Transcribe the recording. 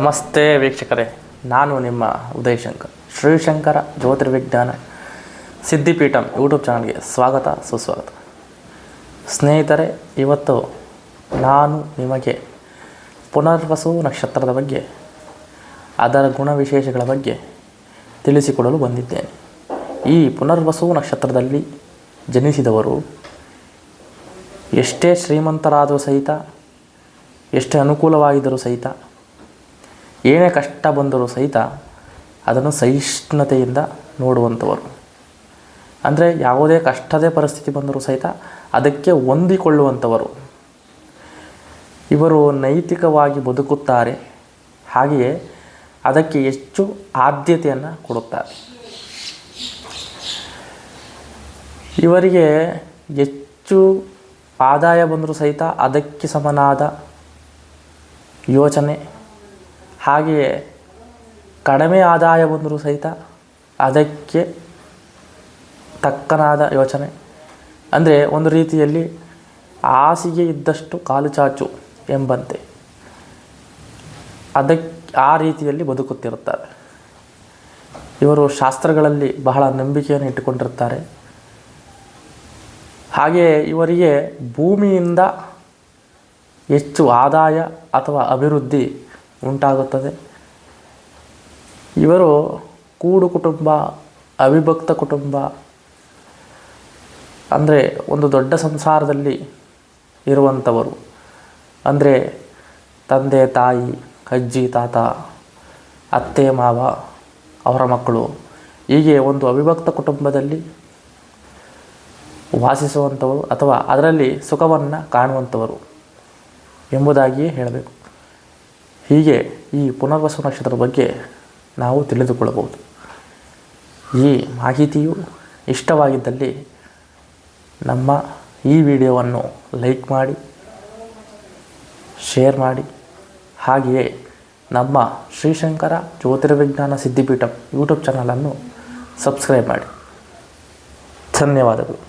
ನಮಸ್ತೆ ವೀಕ್ಷಕರೇ, ನಾನು ನಿಮ್ಮ ಉದಯ್ ಶಂಕರ್, ಶ್ರೀಶಂಕರ ಜ್ಯೋತಿರ್ವಿಜ್ಞಾನ ಸಿದ್ಧಿಪೀಠಂ ಯೂಟ್ಯೂಬ್ ಚಾನಲ್ಗೆ ಸ್ವಾಗತ, ಸುಸ್ವಾಗತ. ಸ್ನೇಹಿತರೆ, ಇವತ್ತು ನಾನು ನಿಮಗೆ ಪುನರ್ವಸು ನಕ್ಷತ್ರದ ಬಗ್ಗೆ, ಅದರ ಗುಣವಿಶೇಷಗಳ ಬಗ್ಗೆ ತಿಳಿಸಿಕೊಡಲು ಬಂದಿದ್ದೇನೆ. ಈ ಪುನರ್ವಸು ನಕ್ಷತ್ರದಲ್ಲಿ ಜನಿಸಿದವರು ಎಷ್ಟೇ ಶ್ರೀಮಂತರಾದರೂ ಸಹಿತ, ಎಷ್ಟೇ ಅನುಕೂಲವಾಗಿದ್ದರೂ ಸಹಿತ ಏನೇ ಕಷ್ಟ ಬಂದರೂ ಸಹಿತ ಅದನ್ನು ಸಹಿಷ್ಣುತೆಯಿಂದ ನೋಡುವಂಥವರು. ಅಂದರೆ ಯಾವುದೇ ಕಷ್ಟದ ಪರಿಸ್ಥಿತಿ ಬಂದರೂ ಸಹಿತ ಅದಕ್ಕೆ ಹೊಂದಿಕೊಳ್ಳುವಂಥವರು. ಇವರು ನೈತಿಕವಾಗಿ ಬದುಕುತ್ತಾರೆ, ಹಾಗೆಯೇ ಅದಕ್ಕೆ ಹೆಚ್ಚು ಆದ್ಯತೆಯನ್ನು ಕೊಡುತ್ತಾರೆ. ಇವರಿಗೆ ಹೆಚ್ಚು ಆದಾಯ ಬಂದರೂ ಸಹಿತ ಅದಕ್ಕೆ ಸಮನಾದ ಯೋಚನೆ ಹಾಗೆಯೇ ಕಡಿಮೆ ಆದಾಯ ಬಂದರೂ ಸಹಿತ ಅದಕ್ಕೆ ತಕ್ಕನಾದ ಯೋಚನೆ. ಅಂದರೆ ಒಂದು ರೀತಿಯಲ್ಲಿ ಹಾಸಿಗೆ ಇದ್ದಷ್ಟು ಕಾಲು ಚಾಚು ಎಂಬಂತೆ. ಅದಕ್ಕೆ ಆ ರೀತಿಯಲ್ಲಿ ಬದುಕುತ್ತಿರುತ್ತಾರೆ. ಇವರು ಶಾಸ್ತ್ರಗಳಲ್ಲಿ ಬಹಳ ನಂಬಿಕೆಯನ್ನು ಇಟ್ಟುಕೊಂಡಿರುತ್ತಾರೆ. ಹಾಗೆಯೇ ಇವರಿಗೆ ಭೂಮಿಯಿಂದ ಹೆಚ್ಚು ಆದಾಯ ಅಥವಾ ಅಭಿವೃದ್ಧಿ ಉಂಟಾಗುತ್ತದೆ. ಇವರು ಕೂಡು ಕುಟುಂಬ, ಅವಿಭಕ್ತ ಕುಟುಂಬ, ಅಂದರೆ ಒಂದು ದೊಡ್ಡ ಸಂಸಾರದಲ್ಲಿ ಇರುವಂಥವರು. ಅಂದರೆ ತಂದೆ, ತಾಯಿ, ಅಜ್ಜಿ, ತಾತ, ಅತ್ತೆ, ಮಾವ, ಅವರ ಮಕ್ಕಳು. ಹೀಗೆ ಒಂದು ಅವಿಭಕ್ತ ಕುಟುಂಬದಲ್ಲಿ ವಾಸಿಸುವಂಥವರು ಅಥವಾ ಅದರಲ್ಲಿ ಸುಖವನ್ನು ಕಾಣುವಂಥವರು ಎಂಬುದಾಗಿಯೇ ಹೇಳಬೇಕು. ಹೀಗೆ ಈ ಪುನರ್ವಸು ನಕ್ಷತ್ರದ ಬಗ್ಗೆ ನಾವು ತಿಳಿದುಕೊಳ್ಳಬಹುದು. ಈ ಮಾಹಿತಿಯು ಇಷ್ಟವಾಗಿದ್ದಲ್ಲಿ ನಮ್ಮ ಈ ವಿಡಿಯೋವನ್ನು ಲೈಕ್ ಮಾಡಿ, ಶೇರ್ ಮಾಡಿ, ಹಾಗೆಯೇ ನಮ್ಮ ಶ್ರೀಶಂಕರ ಜ್ಯೋತಿರ್ವಿಜ್ಞಾನ ಸಿದ್ಧಿಪೀಠ ಯೂಟ್ಯೂಬ್ ಚಾನಲನ್ನು ಸಬ್ಸ್ಕ್ರೈಬ್ ಮಾಡಿ. ಧನ್ಯವಾದಗಳು.